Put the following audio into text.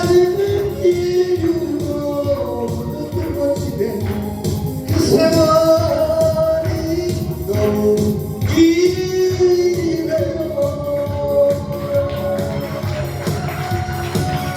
사랑은 이유로 어떤 것이 되고 그 사랑